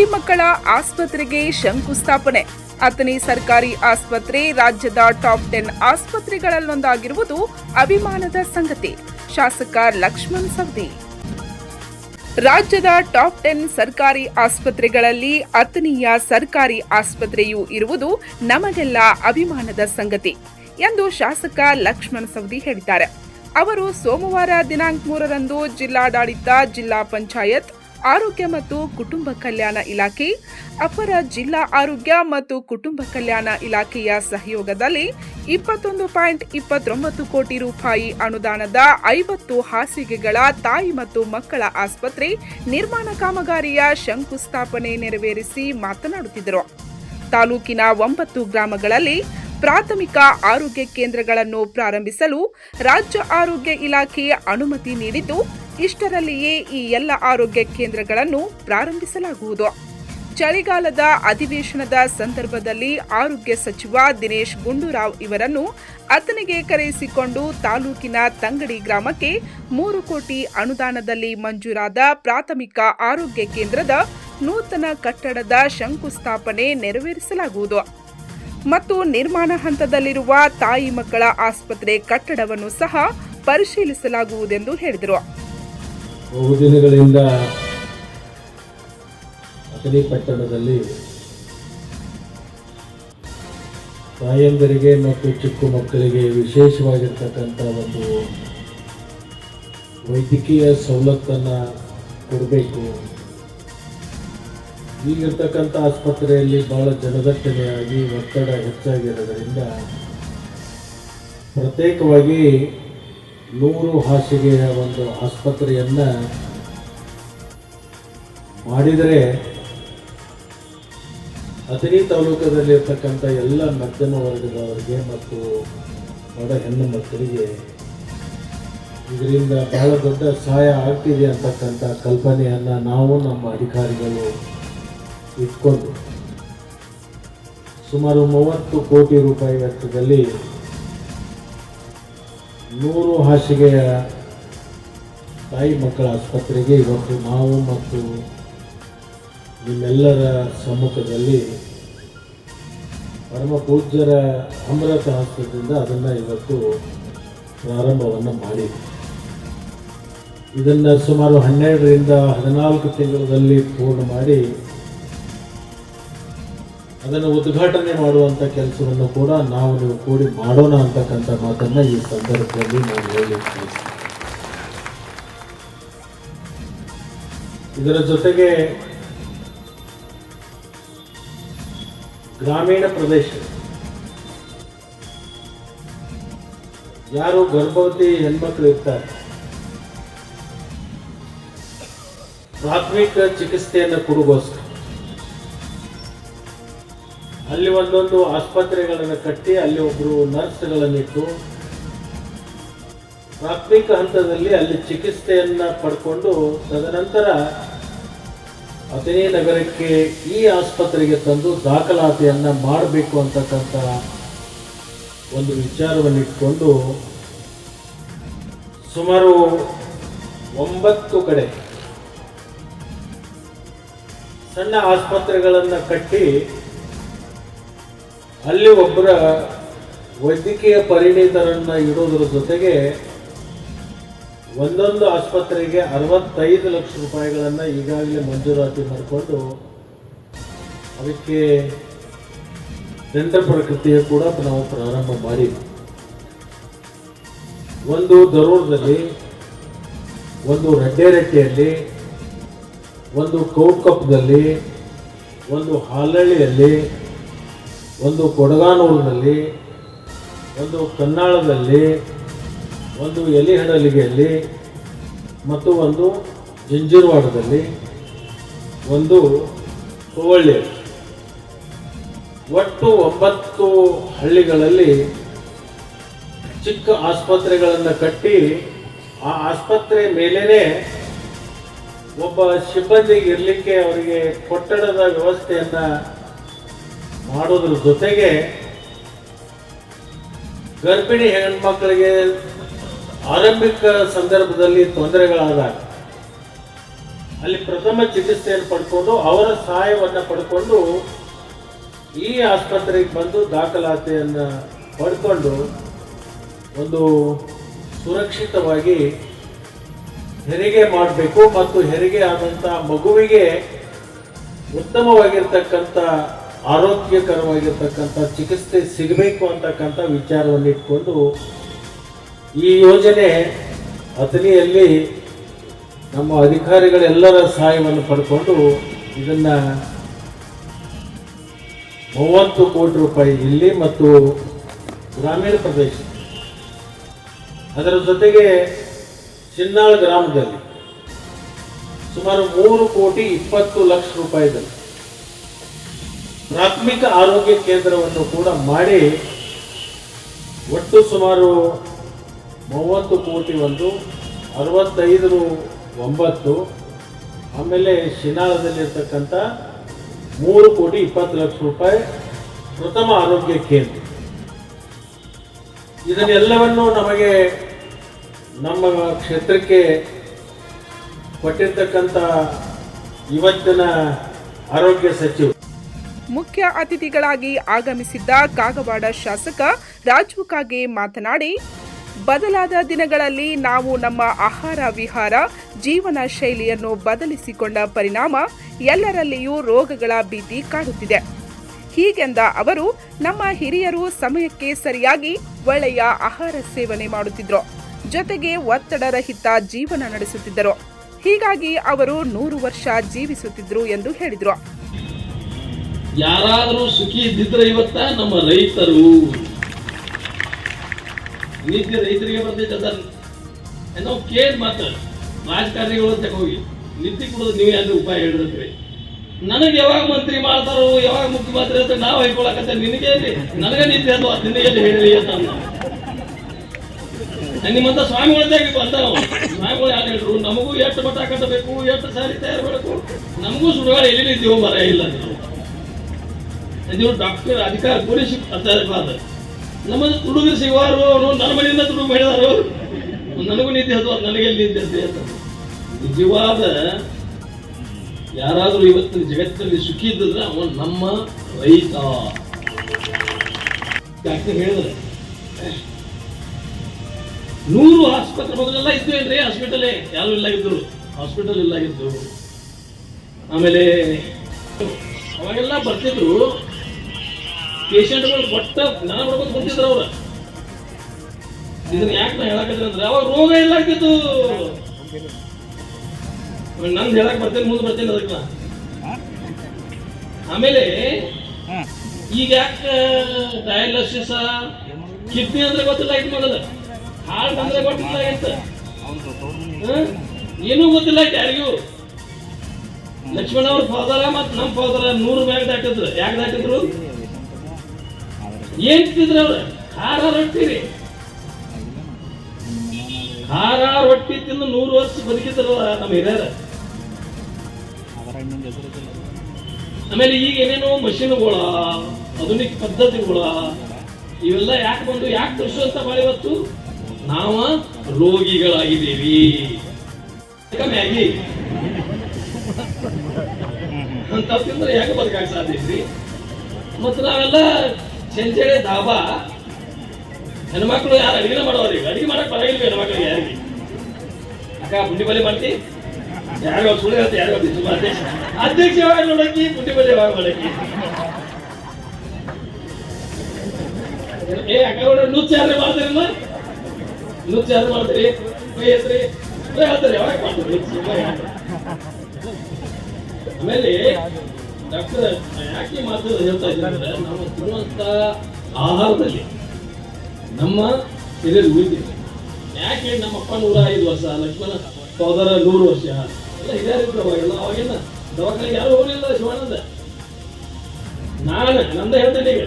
ತಾಯಿ ಮಕ್ಕಳ ಆಸ್ಪತ್ರೆಗೆ ಶಂಕುಸ್ಥಾಪನೆ ಅಥಣಿ ಸರ್ಕಾರಿ ಆಸ್ಪತ್ರೆ ರಾಜ್ಯದ ಟಾಪ್ ಟೆನ್ ಆಸ್ಪತ್ರೆಗಳಲ್ಲೊಂದಾಗಿರುವುದು ಅಭಿಮಾನದ ಸಂಗತಿ. ಶಾಸಕ ಲಕ್ಷ್ಮಣ್ ಸವದಿ. ರಾಜ್ಯದ ಟಾಪ್ ಟೆನ್ ಸರ್ಕಾರಿ ಆಸ್ಪತ್ರೆಗಳಲ್ಲಿ ಅಥಣಿಯ ಸರ್ಕಾರಿ ಆಸ್ಪತ್ರೆಯೂ ಇರುವುದು ನಮಗೆಲ್ಲ ಅಭಿಮಾನದ ಸಂಗತಿ ಎಂದು ಶಾಸಕ ಲಕ್ಷ್ಮಣ್ ಸವದಿ ಹೇಳಿದ್ದಾರೆ. ಅವರು ಸೋಮವಾರ ದಿನಾಂಕ ಮೂರರಂದು ಜಿಲ್ಲಾಡಳಿತ ಜಿಲ್ಲಾ ಪಂಚಾಯತ್ ಆರೋಗ್ಯ ಮತ್ತು ಕುಟುಂಬ ಕಲ್ಯಾಣ ಇಲಾಖೆ, ಅಪರ ಜಿಲ್ಲಾ ಆರೋಗ್ಯ ಮತ್ತು ಕುಟುಂಬ ಕಲ್ಯಾಣ ಇಲಾಖೆಯ ಸಹಯೋಗದಲ್ಲಿ ಇಪ್ಪತ್ತೊಂದು ಪಾಯಿಂಟ್ ಇಪ್ಪತ್ತೊಂಬತ್ತು ಕೋಟಿ ರೂಪಾಯಿ ಅನುದಾನದ ಐವತ್ತು ಹಾಸಿಗೆಗಳ ತಾಯಿ ಮತ್ತು ಮಕ್ಕಳ ಆಸ್ಪತ್ರೆ ನಿರ್ಮಾಣ ಕಾಮಗಾರಿಯ ಶಂಕುಸ್ಥಾಪನೆ ನೆರವೇರಿಸಿ ಮಾತನಾಡುತ್ತಿದ್ದರು. ತಾಲೂಕಿನ ಒಂಬತ್ತು ಗ್ರಾಮಗಳಲ್ಲಿ ಪ್ರಾಥಮಿಕ ಆರೋಗ್ಯ ಕೇಂದ್ರಗಳನ್ನು ಪ್ರಾರಂಭಿಸಲು ರಾಜ್ಯ ಆರೋಗ್ಯ ಇಲಾಖೆ ಅನುಮತಿ ನೀಡಿದ್ದು ಇಷ್ಟರಲ್ಲಿಯೇ ಈ ಎಲ್ಲ ಆರೋಗ್ಯ ಕೇಂದ್ರಗಳನ್ನು ಪ್ರಾರಂಭಿಸಲಾಗುವುದು. ಚಳಿಗಾಲದ ಅಧಿವೇಶನದ ಸಂದರ್ಭದಲ್ಲಿ ಆರೋಗ್ಯ ಸಚಿವ ದಿನೇಶ್ ಗುಂಡೂರಾವ್ ಇವರನ್ನು ಅತನಿಗೆ ಕರೆಯಿಸಿಕೊಂಡು ತಾಲೂಕಿನ ತಂಗಡಿ ಗ್ರಾಮಕ್ಕೆ ಮೂರು ಕೋಟಿ ಅನುದಾನದಲ್ಲಿ ಮಂಜೂರಾದ ಪ್ರಾಥಮಿಕ ಆರೋಗ್ಯ ಕೇಂದ್ರದ ನೂತನ ಕಟ್ಟಡದ ಶಂಕುಸ್ಥಾಪನೆ ನೆರವೇರಿಸಲಾಗುವುದು. ಮತ್ತು ನಿರ್ಮಾಣ ಹಂತದಲ್ಲಿರುವ ತಾಯಿ ಮಕ್ಕಳ ಆಸ್ಪತ್ರೆ ಕಟ್ಟಡವನ್ನು ಸಹ ಪರಿಶೀಲಿಸಲಾಗುವುದೆಂದು ಹೇಳಿದರು. ಬಹುದಿನಗಳಿಂದ ಅಥಣಿ ಪಟ್ಟಣದಲ್ಲಿ ತಾಯಂದರಿಗೆ ಮತ್ತು ಚಿಕ್ಕ ಮಕ್ಕಳಿಗೆ ವಿಶೇಷವಾಗಿರ್ತಕ್ಕಂಥ ಒಂದು ವೈದ್ಯಕೀಯ ಸವಲತ್ತನ್ನು ಕೊಡಬೇಕು. ಈಗಿರ್ತಕ್ಕಂಥ ಆಸ್ಪತ್ರೆಯಲ್ಲಿ ಭಾಳ ಜನದಟ್ಟಣೆಯಾಗಿ ಒತ್ತಡ ಹೆಚ್ಚಾಗಿರೋದರಿಂದ ಪ್ರತ್ಯೇಕವಾಗಿ ನೂರು ಹಾಸಿಗೆಯ ಒಂದು ಆಸ್ಪತ್ರೆಯನ್ನು ಮಾಡಿದರೆ ಅಥಣಿ ತಾಲೂಕದಲ್ಲಿರ್ತಕ್ಕಂಥ ಎಲ್ಲ ಮಧ್ಯಮ ವರ್ಗದವರಿಗೆ ಮತ್ತು ಬಡ ಹೆಣ್ಣು ಮಕ್ಕಳಿಗೆ ಇದರಿಂದ ಬಹಳ ದೊಡ್ಡ ಸಹಾಯ ಆಗ್ತಿದೆ ಅಂತಕ್ಕಂಥ ಕಲ್ಪನೆಯನ್ನು ನಾವು ನಮ್ಮ ಅಧಿಕಾರಿಗಳು ಇಟ್ಕೊಂಡು ಸುಮಾರು ಮೂವತ್ತು ಕೋಟಿ ರೂಪಾಯಿ ವೆಚ್ಚದಲ್ಲಿ ನೂರು ಹಾಸಿಗೆಯ ತಾಯಿ ಮಕ್ಕಳ ಆಸ್ಪತ್ರೆಗೆ ಇವತ್ತು ನಾವು ಮತ್ತು ನಿಮ್ಮೆಲ್ಲರ ಸಮ್ಮುಖದಲ್ಲಿ ಪರಮ ಪೂಜ್ಯರ ಅಮೃತ ಹಸ್ತದಿಂದ ಅದನ್ನು ಇವತ್ತು ಪ್ರಾರಂಭವನ್ನು ಮಾಡಿ. ಇದನ್ನು ಸುಮಾರು ಹನ್ನೆರಡರಿಂದ ಹದಿನಾಲ್ಕು ತಿಂಗಳಲ್ಲಿ ಪೂರ್ಣ ಮಾಡಿ ಅದನ್ನು ಉದ್ಘಾಟನೆ ಮಾಡುವಂಥ ಕೆಲಸವನ್ನು ಕೂಡ ನಾವು ನೀವು ಕೂಡಿ ಮಾಡೋಣ ಅಂತಕ್ಕಂಥ ಮಾತನ್ನು ಈ ಸಂದರ್ಭದಲ್ಲಿ ನಾನು ಹೇಳಲಿಕ್ಕೆ ಇದರ ಜೊತೆಗೆ ಗ್ರಾಮೀಣ ಪ್ರದೇಶ. ಯಾರು ಗರ್ಭವತಿ ಹೆಣ್ಮಕ್ಳು ಇರ್ತಾರೆ. ಪ್ರಾಥಮಿಕ ಚಿಕಿತ್ಸೆಯನ್ನು ಕೊಡುಗೋಸ್ಕರ ಅಲ್ಲಿ ಒಂದೊಂದು ಆಸ್ಪತ್ರೆಗಳನ್ನು ಕಟ್ಟಿ ಅಲ್ಲಿ ಒಬ್ಬರು ನರ್ಸ್ಗಳನ್ನಿಟ್ಟು ಪ್ರಾಥಮಿಕ ಹಂತದಲ್ಲಿ ಅಲ್ಲಿ ಚಿಕಿತ್ಸೆಯನ್ನು ಪಡ್ಕೊಂಡು ತದನಂತರ ಅದೇ ನಗರಕ್ಕೆ ಈ ಆಸ್ಪತ್ರೆಗೆ ತಂದು ದಾಖಲಾತಿಯನ್ನು ಮಾಡಬೇಕು ಅಂತಕ್ಕಂಥ ಒಂದು ವಿಚಾರವನ್ನಿಟ್ಕೊಂಡು ಸುಮಾರು ಒಂಬತ್ತು ಕಡೆ ಸಣ್ಣ ಆಸ್ಪತ್ರೆಗಳನ್ನು ಕಟ್ಟಿ ಅಲ್ಲಿ ಒಬ್ಬರ ವೈದ್ಯಕೀಯ ಪರಿಣಿತರನ್ನು ಇಡೋದ್ರ ಜೊತೆಗೆ ಒಂದೊಂದು ಆಸ್ಪತ್ರೆಗೆ ಅರವತ್ತೈದು ಲಕ್ಷ ರೂಪಾಯಿಗಳನ್ನು ಈಗಾಗಲೇ ಮಂಜೂರಾತಿ ಮಾಡಿಕೊಂಡು ಅದಕ್ಕೆ ಟೆಂಡರ್ ಪ್ರಕೃತಿಯ ಕೂಡ ನಾವು ಪ್ರಾರಂಭ ಮಾಡಿದ್ವಿ ಒಂದು ದರೂರದಲ್ಲಿ ಒಂದು ರಡ್ಡೇರಟ್ಟಿಯಲ್ಲಿ ಒಂದು ಕೌಕಪ್ಪದಲ್ಲಿ ಒಂದು ಹಾಲಳ್ಳಿಯಲ್ಲಿ ಒಂದು ಕೊಡಗಾನೂರಿನಲ್ಲಿ, ಒಂದು ಕನ್ನಾಳದಲ್ಲಿ, ಒಂದು ಎಲಿಹಡಲಿಗೆಯಲ್ಲಿ ಮತ್ತು ಒಂದು ಜಂಜೀರ್ವಾಡದಲ್ಲಿ, ಒಂದು ಹುವಳ್ಳಿಯಲ್ಲಿ ಒಟ್ಟು ಒಂಬತ್ತು ಹಳ್ಳಿಗಳಲ್ಲಿ ಚಿಕ್ಕ ಆಸ್ಪತ್ರೆಗಳನ್ನು ಕಟ್ಟಿ, ಆ ಆಸ್ಪತ್ರೆ ಮೇಲೇ ಒಬ್ಬ ಸಿಬ್ಬಂದಿಗೆ ಇರಲಿಕ್ಕೆ ಅವರಿಗೆ ಕೊಟ್ಟಡದ ವ್ಯವಸ್ಥೆಯನ್ನು ಮಾಡೋದ್ರ ಜೊತೆಗೆ ಗರ್ಭಿಣಿ ಹೆಣ್ಮಕ್ಳಿಗೆ ಆರಂಭಿಕ ಸಂದರ್ಭದಲ್ಲಿ ತೊಂದರೆಗಳಾದಾಗ, ಅಲ್ಲಿ ಪ್ರಥಮ ಚಿಕಿತ್ಸೆಯನ್ನು ಪಡ್ಕೊಂಡು ಅವರ ಸಹಾಯವನ್ನು ಪಡ್ಕೊಂಡು ಈ ಆಸ್ಪತ್ರೆಗೆ ಬಂದು ದಾಖಲಾತಿಯನ್ನು ಪಡ್ಕೊಂಡು ಒಂದು ಸುರಕ್ಷಿತವಾಗಿ ಹೆರಿಗೆ ಮಾಡಬೇಕು ಮತ್ತು ಹೆರಿಗೆ ಆದಂಥ ಮಗುವಿಗೆ ಉತ್ತಮವಾಗಿರ್ತಕ್ಕಂಥ ಆರೋಗ್ಯಕರವಾಗಿರ್ತಕ್ಕಂಥ ಚಿಕಿತ್ಸೆ ಸಿಗಬೇಕು ಅಂತಕ್ಕಂಥ ವಿಚಾರವನ್ನು ಇಟ್ಕೊಂಡು ಈ ಯೋಜನೆ ಅಥಣಿಯಲ್ಲಿ ನಮ್ಮ ಅಧಿಕಾರಿಗಳೆಲ್ಲರ ಸಹಾಯವನ್ನು ಪಡ್ಕೊಂಡು ಇದನ್ನು ಮೂವತ್ತು ಕೋಟಿ ರೂಪಾಯಿ ಇಲ್ಲಿ ಮತ್ತು ಗ್ರಾಮೀಣ ಪ್ರದೇಶ. ಅದರ ಜೊತೆಗೆ ಚಿನ್ನಾಳ್ ಗ್ರಾಮದಲ್ಲಿ ಸುಮಾರು ಮೂರು ಕೋಟಿ ಇಪ್ಪತ್ತು ಲಕ್ಷ ರೂಪಾಯಿದಲ್ಲಿ ಪ್ರಾಥಮಿಕ ಆರೋಗ್ಯ ಕೇಂದ್ರವನ್ನು ಕೂಡ ಮಾಡಿ ಒಟ್ಟು ಸುಮಾರು ಮೂವತ್ತು ಕೋಟಿ ಒಂದು, ಅರವತ್ತೈದು ಒಂಬತ್ತು, ಆಮೇಲೆ ಶಿನಾಳದಲ್ಲಿರ್ತಕ್ಕಂಥ ಮೂರು ಕೋಟಿ ಇಪ್ಪತ್ತು ಲಕ್ಷ ರೂಪಾಯಿ ಪ್ರಥಮ ಆರೋಗ್ಯ ಕೇಂದ್ರ. ಇದನ್ನೆಲ್ಲವನ್ನು ನಮಗೆ ನಮ್ಮ ಕ್ಷೇತ್ರಕ್ಕೆ ಕೊಟ್ಟಿರ್ತಕ್ಕಂಥ ಇವತ್ತಿನ ಆರೋಗ್ಯ ಸಚಿವರು ಮುಖ್ಯ ಅತಿಥಿಗಳಾಗಿ ಆಗಮಿಸಿದ್ದ ಕಾಗವಾಡ ಶಾಸಕ ರಾಜು ಕಾಗೆ ಮಾತನಾಡಿ, ಬದಲಾದ ದಿನಗಳಲ್ಲಿ ನಾವು ನಮ್ಮ ಆಹಾರ ವಿಹಾರ, ಜೀವನ ಶೈಲಿಯನ್ನು ಬದಲಿಸಿಕೊಂಡ ಪರಿಣಾಮ ಎಲ್ಲರಲ್ಲಿಯೂ ರೋಗಗಳ ಭೀತಿ ಕಾಡುತ್ತಿದೆ. ಹೀಗೆಂದ ಅವರು, ನಮ್ಮ ಹಿರಿಯರು ಸಮಯಕ್ಕೆ ಸರಿಯಾಗಿ ಒಳ್ಳೆಯ ಆಹಾರ ಸೇವನೆ ಮಾಡುತ್ತಿದ್ದರು ಜೊತೆಗೆ ಒತ್ತಡರಹಿತ ಜೀವನ ನಡೆಸುತ್ತಿದ್ದರು. ಹೀಗಾಗಿ ಅವರು ನೂರು ವರ್ಷ ಜೀವಿಸುತ್ತಿದ್ದರು ಎಂದು ಹೇಳಿದರು. ಯಾರಾದರೂ ಸುಖಿ ಇದ್ದಿದ್ರೆ ಇವತ್ತ ನಮ್ಮ ರೈತರು. ನೀತಿ ರೈತರಿಗೆ ಬರ್ತೈತೆ ಅದ ನಾವು ಕೇಳಿ ಮಾತ್ರ. ರಾಜಕಾರಣಿಗಳು ಅಂತ ಹೋಗಿ. ನಿತ್ಯ ಕೊಡೋದು ನೀವು ಯಾರು ಉಪಾಯ ಹೇಳಿದ್ರಿ. ನನಗೆ ಯಾವಾಗ ಮಂತ್ರಿ ಮಾಡ್ತಾರೋ, ಯಾವಾಗ ಮುಖ್ಯಮಂತ್ರಿ ಅಂತ ನಾವು ಹೈಕೊಳ್ಳಕತ್ತೆ ನಿನಗೆ? ನನಗೆ ನಿದ್ದೆ ಅಲ್ವಾ ನಿನಗೆ ಹೇಳಿ ಅಂತ. ನಿಮ್ಮಂತ ಸ್ವಾಮಿಗಳದ್ದಾಗಿ ಬಂದವ ಸ್ವಾಮಿಗಳು ಯಾರು ಹೇಳಿದ್ರು, ನಮಗೂ ಎಷ್ಟು ಮಠ ಕಟ್ಟಬೇಕು, ಎಷ್ಟು ಸಾರಿ ತಯಾರು ಮಾಡಬೇಕು, ನಮಗೂ ಸುಡುಗಾಡ ಎಲ್ಲಿ ನಿಂತೀವೋ ಮರ ಇಲ್ಲ ನೀವು ಡಾಕ್ಟರ್ ಅಧಿಕಾರ ಪೊಲೀಸ್ ಅಧಿಕಾರದ ನಮ್ಮ ತುಡುಗರು ಸಿಗುವಾರು ಅವರು, ನನ್ನ ಮನೆಯಿಂದ ತುಡುಗು ನನಗೂ ನಿದ್ದೆ ಅದು ನನಗೆ ನಿದ್ದೆ ಅಂತ. ನಿಜವಾದ ಯಾರಾದರೂ ಇವತ್ತಿನ ಜಗತ್ತಿನಲ್ಲಿ ಸುಖಿ ಇದ್ದಿದ್ರೆ ಅವನು ನಮ್ಮ ರೈತ. ಡಾಕ್ಟರ್ ಹೇಳಿದ್ರೆ, ನೂರು ಆಸ್ಪತ್ರೆ ಮೊದಲೆಲ್ಲ ಇದ್ದು ಏನ್ರಿ ಹಾಸ್ಪಿಟಲೇ ಯಾರು ಇಲ್ಲ ಇದ್ರು ಹಾಸ್ಪಿಟಲ್ ಇಲ್ಲ ಇದ್ರು ಆಮೇಲೆ ಅವಾಗೆಲ್ಲ ಬರ್ತಿದ್ರು. ಪೇಷಂಟ್ಗಳು ಮೊಟ್ಟ ಜ್ಞಾನ ಮಾಡ್ಕೊಂಡು ಬರ್ತಿದ್ರು ಅವ್ರ. ಇದನ್ನ ಯಾಕೆ ನಾ ಹೇಳಕತ್ತಿರ ಅಂದ್ರೆ, ಅವಾಗ ರೋಗ ಇಲ್ಲ ಆಗ್ತಿತ್ತು ನಂದು ಹೇಳಕ್ ಬರ್ತೇನೆ, ಮುಂದೆ ಬರ್ತೇನೆ ಅದಕ್ಕೆ. ಆಮೇಲೆ ಈಗ ಯಾಕೆ ಡಯಾಲಿಸಿಸ್ ಕಿಡ್ನಿ ಅಂದ್ರೆ ಗೊತ್ತಿಲ್ಲ ಆಯ್ತು ಮೊದಲ. ಹಾರ್ಟ್ ಅಂದ್ರೆ ಗೊತ್ತಿಲ್ಲ ಅಂತ. ಏನೂ ಗೊತ್ತಿಲ್ಲ ಯಾರಿಗೂ. ಲಕ್ಷ್ಮಣ ಅವ್ರ ಫಾದರ ಮತ್ತು ನಮ್ಮ ಫಾದರ ನೂರು ಮ್ಯಾಗ ದಾಟಿದ್ರು. ಯಾಕೆ ದಾಟಿದ್ರು? ಏನ್ ತಿಂದ್ರವ್ರ ಖಾರ ರೊಟ್ಟಿ ರೀ. ಖಾರ ರೊಟ್ಟಿ ತಿಂದು ನೂರು ವರ್ಷ ಬದುಕಿದ್ರು ನಮ್ಮ ಹಿರಿಯರ. ಆಮೇಲೆ ಈಗ ಏನೇನೋ ಮಷೀನ್ಗಳ, ಆಧುನಿಕ ಪದ್ಧತಿಗಳ, ಇವೆಲ್ಲ ಯಾಕೆ ಬಂದು, ಯಾಕೆ ಕೃಷಿವಂತ ಮಾಡಿ ಇವತ್ತು? ನಾವ ರೋಗಿಗಳಾಗಿದ್ದೀವಿ. ಮ್ಯಾಗಿ ಅಂತ ತಿಂದ್ರೆ ಯಾಕೆ ಬದುಕಾಗ ಸಾಧ್ಯ ಐತ್ರಿ? ಮತ್ತು ನಾವೆಲ್ಲ ಚೆಂಚಡೆ ದಾಬಾ. ಹೆಣ್ಮಕ್ಳು ಯಾರು ಅಡಿಗೆ ಮಾಡೋರು ಈಗ. ಅಡಿಗೆ ಮಾಡಕ್ ಬರಂಗಿಲ್ಲ ಹೆಣ್ಮಕ್ಳಿಗೆ ಯಾರಿಗೆ? ಅಕ್ಕ, ಪುಂಡಿ ಪಲ್ಯ ಮಾಡ್ತಿ? ಯಾರು ಸುಳ್ಳು ಹೇಳ್ತಿ ಯಾರು ಸುಮ್ಮನೆ ಅಧ್ಯಕ್ಷ ಯಾವಾಗ ನೋಡಕ್ಕಿ? ಪುಂಡಿ ಪಲ್ಯ ಯಾವಾಗ ಮಾಡಕ್ಕಿ? ಏ, ಅಕ್ಕ ನುಚ್ಚ ಯಾರು ಮಾಡ್ತೀರಲ್ಲ ನುಚ್ಚ ಯಾರು ಮಾಡ್ತೀರಿ? ಕೈ ಹೇಳ್ತಾರೆ, ಯಾವಾಗ ಮಾಡ್ತೀರಿ? ಆಮೇಲೆ ಡಾಕ್ಟರ್ ಯಾಕೆ ಮಾತು ಹೇಳ್ತಾ ಇದ್ದೀನಿ ಅಂದ್ರೆ ನಾವು ತಿನ್ನುವಂತ ಆಹಾರದಲ್ಲಿ ನಮ್ಮ ಹಿರಿಯರು ಉಳಿದಿದೆ. ಯಾಕೆ ನಮ್ಮ ಅಪ್ಪ ನೂರ ಐದು ವರ್ಷ, ಲಕ್ಷ್ಮಣ ಸೋದರ ನೂರು ವರ್ಷ? ಎಲ್ಲ ಹಿರಿಯರು ಇದ್ರು ಅವಾಗೆಲ್ಲ ಅವಾಗೆಲ್ಲ ದವಾಖಾನೆ ಯಾರು ಹೋಗಲಿಲ್ಲ ಶಿವಾನಂದ ನಾನು ನಂದ ಹೇಳ್ತೇನೆ ಈಗ.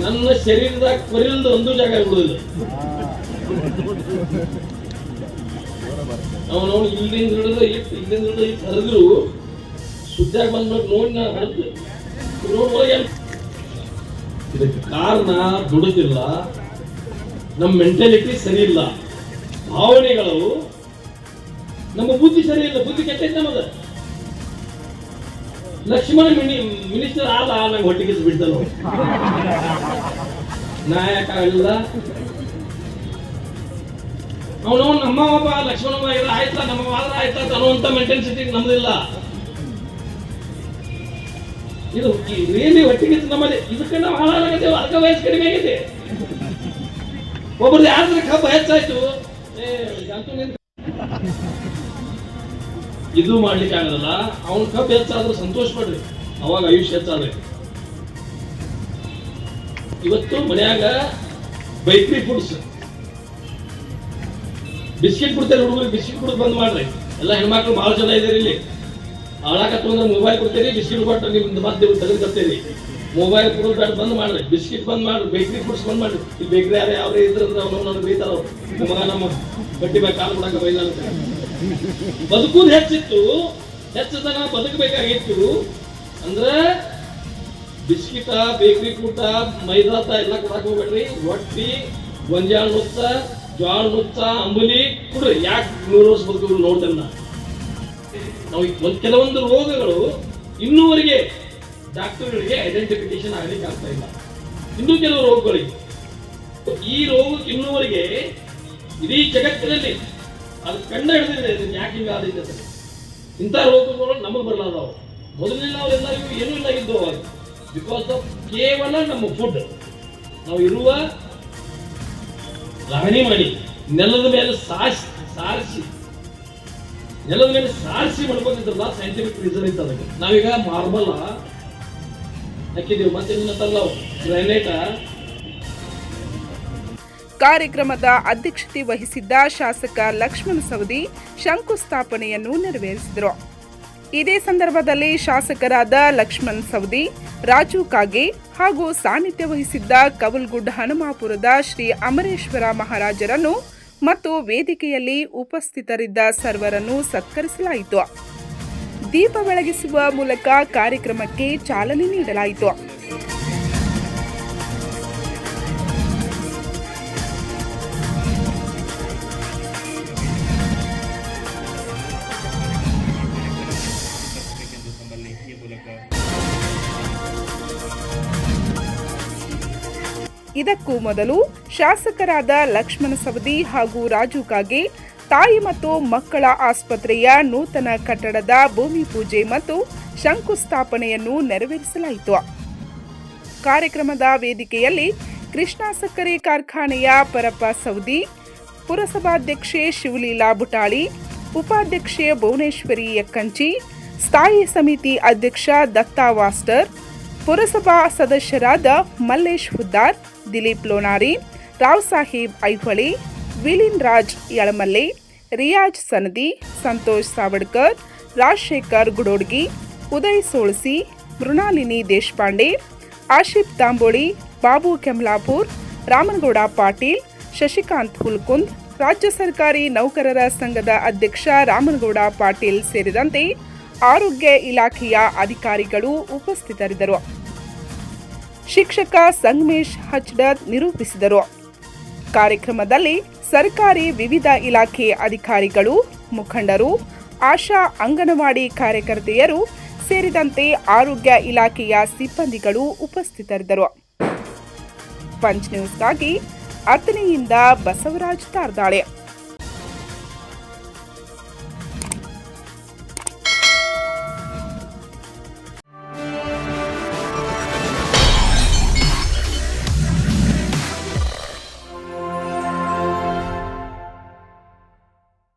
ನನ್ನ ಶರೀರದಾಗ ಕೊರಿಲ್ದ ಒಂದು ಜಾಗ ಬಿಡುದಿಲ್ಲ ಅವನು ಇಲ್ಲಿಂದ ಹಿಡಿದು ಇಲ್ಲಿಂದ ಹಿಡಿದು ಇಟ್ಟು ಹರಿದ್ರು ನೋಡಿ ನಾ ಇದಕ್ಕೆ ಕಾರಣ ದುಡುದಿಲ್ಲ. ನಮ್ಮ ಮೆಂಟಾಲಿಟಿ ಸರಿ ಇಲ್ಲ. ಭಾವನೆಗಳು ನಮ್ಮ ಬುದ್ಧಿ ಸರಿ ಇಲ್ಲ. ಬುದ್ಧಿ ಕೆಟ್ಟೈತೆ ನಮಗ ಲಕ್ಷ್ಮಣ ಮಿನಿ ಮಿನಿಸ್ಟರ್ ಆದ ನಂಗೆ ಹೊಟ್ಟಿಗೆ ಬಿಡ್ತಾನ ಅವನು ನಮ್ಮ ಒಬ್ಬ ಲಕ್ಷ್ಮಣ ಒಬ್ಬ ಇದು ಆಯ್ತಾ? ನಮ್ಮ ಆದ್ರೆ ಆಯ್ತಾ ಅಂತ ಮೆಂಟೆನ್ಸಿಟಿ ನಮ್ದಿಲ್ಲ. ಇದು ರಿಯಲಿ ಒಟ್ಟಿಗೆ ನಮ್ಮಲ್ಲಿ ಇದಕ್ಕೆ ನಾವು ಹಾಳಾಗತ್ತೇವೆ ಅದಕ್ಕೆ ವಯಸ್ಸು ಕಡಿಮೆ ಆಗಿದೆ. ಒಬ್ಬರದ್ದು ಯಾರ್ದ್ರ ಕಬ್ಬ ಹೆಚ್ಚಾಯ್ತು. ಇದು ಮಾಡ್ಲಿಕ್ಕೆ ಆಗಲ್ಲ. ಅವನ ಕಬ್ಬು ಹೆಚ್ಚಾದ್ರೆ ಸಂತೋಷ ಪಡ್ರಿ. ಅವಾಗ ಆಯುಷ್ಯ ಹೆಚ್ಚಾದ್ರೆ. ಇವತ್ತು ಮನ್ಯಾಗ ಬೈಕ್ರಿ ಫುಡ್ಸ್ ಬಿಸ್ಕಿಟ್ ಕೊಡ್ತಾರೆ ಹುಡುಗರಿಗೆ ಬಿಸ್ಕಿಟ್ ಕೊಡೋದು ಬಂದ್ ಮಾಡ್ರಿ. ಎಲ್ಲ ಹೆಣ್ಮಕ್ಳು ಬಹಳ ಜನ ಇದಾರೆ ಇಲ್ಲಿ. ಹಾಳಾಕತ್ತು ಅಂದ್ರೆ ಮೊಬೈಲ್ ಕೊಡ್ತೀರಿ ಬಿಸ್ಕಿಟ್ ಕೊಟ್ಟು ಮತ್ತೆ ನೀವು ತೆಗೆದುಕೊಡ್ತೀರಿ ಮೊಬೈಲ್ ಕೊಡೋದು ಬಂದ್ ಮಾಡ್ರಿ. ಬಿಸ್ಕಿಟ್ ಬಂದ್ ಮಾಡ್ರಿ ಬೇಕ್ರಿ ಫುಡ್ಸ್ ಬಂದ್ ಮಾಡ್ರಿ. ಈ ಬೇಕ್ರಿ ಯಾರು ನನಗೆ ಬೈತಾರ ಅವ್ರು. ನಿಮ್ಮ ಮಗ ನಮ್ಮ ಗಟ್ಟಿ ಬೇಕು ಕಾಲು ಕೊಡಂಗ ಬೈದ ಅಂತ ಬದುಕುದು ಹೆಚ್ಚಿತ್ತು. ಹೆಚ್ಚು ಜನ ಬದುಕಬೇಕಾಗಿತ್ತು. ಅಂದ್ರೆ ಬಿಸ್ಕಿಟ ಬೇಕ್ರಿ ಕೂಟ ಮೈದಾತ ಎಲ್ಲ ಕೊಡಕ್ ಹೋಗ್ಬೇಡ್ರಿ. ರೊಟ್ಟಿ ಗೊಂಜಾಳ ನುಚ್ಚ ಜ್ವಾಳ ನುಚ್ಚ, ಅಂಬುಲಿ. ಕೊಡ್ರಿ, ಯಾಕೆ ನೂರು ವರ್ಷ ಬದುಕು ನೋಡ್ತೇನೆ ನಾವು ಕೆಲವೊಂದು ರೋಗಗಳು ಇನ್ನೂವರೆಗೆ ಡಾಕ್ಟರ್ಗಳಿಗೆ ಐಡೆಂಟಿಫಿಕೇಶನ್ ಆಗಲಿಕ್ಕೆ ಆಗ್ತಾ ಇಲ್ಲ. ಇನ್ನೂ ಕೆಲವು ರೋಗಗಳಿಗೆ ಈ ರೋಗ ಇನ್ನೂವರೆಗೆ ಇಡೀ ಜಗತ್ತಿನಲ್ಲಿ ಅದು ಕಂಡು ಹಿಡಿದಿದೆ, ಇದನ್ನ ಯಾಕೆ ಹಿಂಗೆ. ಇಂಥ ರೋಗಗಳು ನಮಗೆ ಬರಲಾದವು. ಮೊದಲಿನ ನಾವೆಲ್ಲರಿಗೂ ಏನೂ ಇಲ್ಲಾಗಿದ್ದು ಅವಾಗ. ಬಿಕಾಸ್ ಆಫ್ ಕೇವಲ ನಮ್ಮ ಫುಡ್ ನಾವು ಇರುವ ರಹಣಿ ಮಾಡಿ ನೆಲದ ಮೇಲೆ ಸಾರಿಸಿ ಸಾರಿಸಿ. ಮೇಲೆ ಸಾರಿಸಿ ಮಾಡ್ಕೊಂಡಿದ್ರಲ್ಲ ಸೈಂಟಿಫಿಕ್ ರೀಸನ್ ಇತ್ತು ಅದಕ್ಕೆ ನಾವೀಗ ಮಾರ್ಬಲ್ ಹಾಕಿದೀವಿ ಮತ್ತೆ ಇನ್ನಂತಲ್ಲ ಗ್ರಾನೈಟ ಕಾರ್ಯಕ್ರಮದ ಅಧ್ಯಕ್ಷತೆ ವಹಿಸಿದ್ದ ಶಾಸಕ ಲಕ್ಷ್ಮಣ ಸವದಿ ಶಂಕುಸ್ಥಾಪನೆಯನ್ನು ನೆರವೇರಿಸಿದರು. ಇದೇ ಸಂದರ್ಭದಲ್ಲಿ ಶಾಸಕರಾದ ಲಕ್ಷ್ಮಣ್ ಸವದಿ, ರಾಜು ಕಾಗೆ ಹಾಗೂ ಸಾನ್ನಿಧ್ಯ ವಹಿಸಿದ್ದ ಕವಲ್ಗುಡ್ ಹನುಮಾಪುರದ ಶ್ರೀ ಅಮರೇಶ್ವರ ಮಹಾರಾಜರನ್ನು ಮತ್ತು ವೇದಿಕೆಯಲ್ಲಿ ಉಪಸ್ಥಿತರಿದ್ದ ಸರ್ವರನ್ನು ಸತ್ಕರಿಸಲಾಯಿತು. ದೀಪ ಬೆಳಗಿಸುವ ಮೂಲಕ ಕಾರ್ಯಕ್ರಮಕ್ಕೆ ಚಾಲನೆ ನೀಡಲಾಯಿತು. ಇದಕ್ಕೂ ಮೊದಲು ಶಾಸಕರಾದ ಲಕ್ಷ್ಮಣ ಸವದಿ ಹಾಗೂ ರಾಜು ಕಾಗೆ, ತಾಯಿ ಮತ್ತು ಮಕ್ಕಳ ಆಸ್ಪತ್ರೆಯ ನೂತನ ಕಟ್ಟಡದ ಭೂಮಿ ಪೂಜೆ ಮತ್ತು ಶಂಕುಸ್ಥಾಪನೆಯನ್ನು ನೆರವೇರಿಸಲಾಯಿತು. ಕಾರ್ಯಕ್ರಮದ ವೇದಿಕೆಯಲ್ಲಿ ಕೃಷ್ಣಾ ಸಕ್ಕರೆ ಕಾರ್ಖಾನೆಯ ಪರಪ್ಪ ಸೌದಿ ಪುರಸಭಾಧ್ಯಕ್ಷೆ ಶಿವಲೀಲಾ ಬುಟಾಳಿ, ಉಪಾಧ್ಯಕ್ಷೆ ಭುವನೇಶ್ವರಿ ಯಕ್ಕಂಚಿ, ಸ್ಥಾಯಿ ಸಮಿತಿ ಅಧ್ಯಕ್ಷ ದತ್ತಾ ವಾಸ್ಟರ್, ಪುರಸಭಾ ಸದಸ್ಯರಾದ ಮಲ್ಲೇಶ್ ಹುದ್ದಾರ್ ದಿಲೀಪ್ ಲೋನಾರಿ, ರಾವ್ ಸಾಹೇಬ್ ಐಹೊಳೆ, ವಿಲಿನ್ ರಾಜ್ ಯಳಮಲ್ಲೆ, ರಿಯಾಜ್ ಸನದಿ, ಸಂತೋಷ್ ಸಾವಡ್ಕರ್, ರಾಜಶೇಖರ್ ಗುಡೋಡ್ಗಿ, ಉದಯ್ ಸೋಳಸಿ, ಮೃಣಾಲಿನಿ ದೇಶಪಾಂಡೆ ಆಶಿಫ್ ತಾಂಬೋಳಿ, ಬಾಬು ಕೆಮ್ಲಾಪುರ್, ರಾಮನಗೌಡ ಪಾಟೀಲ್, ಶಶಿಕಾಂತ್ ಹುಲ್ಕುಂದ್, ರಾಜ್ಯ ಸರ್ಕಾರಿ ನೌಕರರ ಸಂಘದ ಅಧ್ಯಕ್ಷ ರಾಮನಗೌಡ ಪಾಟೀಲ್ ಸೇರಿದಂತೆ ಆರೋಗ್ಯ ಇಲಾಖೆಯ ಅಧಿಕಾರಿಗಳು ಉಪಸ್ಥಿತರಿದ್ದರು. ಶಿಕ್ಷಕ ಸಂಗಮೇಶ್ ಹಚ್ಡದ್ ನಿರೂಪಿಸಿದರು. ಕಾರ್ಯಕ್ರಮದಲ್ಲಿ ಸರ್ಕಾರಿ ವಿವಿಧ ಇಲಾಖೆ ಅಧಿಕಾರಿಗಳು, ಮುಖಂಡರು, ಆಶಾ ಅಂಗನವಾಡಿ ಕಾರ್ಯಕರ್ತೆಯರು ಸೇರಿದಂತೆ ಆರೋಗ್ಯ ಇಲಾಖೆಯ ಸಿಬ್ಬಂದಿಗಳು ಉಪಸ್ಥಿತರಿದ್ದರು. ಪಂಚ್ ನ್ಯೂಸ್ಗಾಗಿ ಅಥಣಿಯಿಂದ ಬಸವರಾಜ್ ತಾರ್ದಾಳೆ.